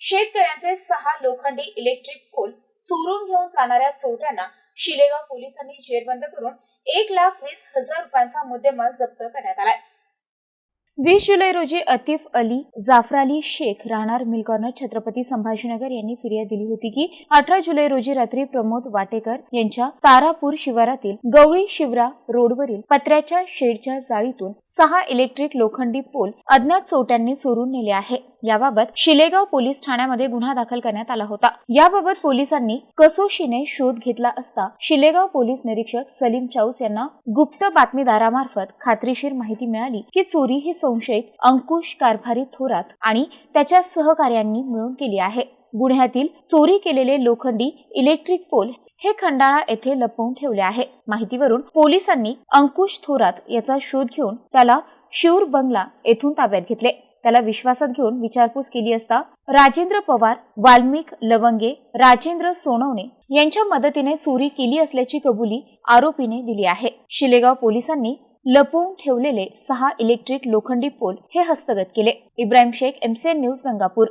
शेतकऱ्यांचे सहा लोखंडी इलेक्ट्रिक पोल चोरून घेऊन जाणाऱ्या चोरट्यांना शिलेगाव पोलिसांनी जेरबंद करून एक लाख वीस हजार रुपयांचा मुद्देमाल जप्त करण्यात आलाय. वीस जुलै रोजी अतिफ अली जाफराली शेख राहणार मिलकॉर्नर छत्रपती संभाजीनगर यांनी फिर्याद दिली होती की अठरा जुलै रोजी रात्री प्रमोद वाटेकर यांच्या तारापूर शिवारातील गवळी शिवरा रोडवरील पत्र्याच्या शेडच्या जाळीतून सहा इलेक्ट्रिक लोखंडी पोल अज्ञात चोट्यांनी चोरून नेले आहे. याबाबत शिलेगाव पोलीस ठाण्यामध्ये गुन्हा दाखल करण्यात आला होता. याबाबत पोलिसांनी कसोशीने शोध घेतला असता शिलेगाव पोलीस निरीक्षक सलीम चाऊस यांना गुप्त बातमीदारामार्फत खात्रीशीर माहिती मिळाली की चोरी ही संशयित अंकुश कारभारी थोरात आणि त्याच्या सहकार्यांनी मिळून केली आहे. गुन्ह्यातील चोरी केलेले लोखंडी इलेक्ट्रिक पोल हे खंडाळा येथे लपवून ठेवले आहे. माहितीवरून पोलिसांनी अंकुश थोरात याचा शोध घेऊन त्याला शिऊर बंगला येथून ताब्यात घेतले. त्याला विश्वासात घेऊन विचारपूस केली असता राजेंद्र पवार वाल्मिक लवंगे राजेंद्र सोनवणे यांच्या मदतीने चोरी केली असल्याची कबुली आरोपीने दिली आहे. शिलेगाव पोलिसांनी लपवून ठेवलेले सहा इलेक्ट्रिक लोखंडी पोल हे हस्तगत केले. Ibrahim Shaikh MCN news Gangapur.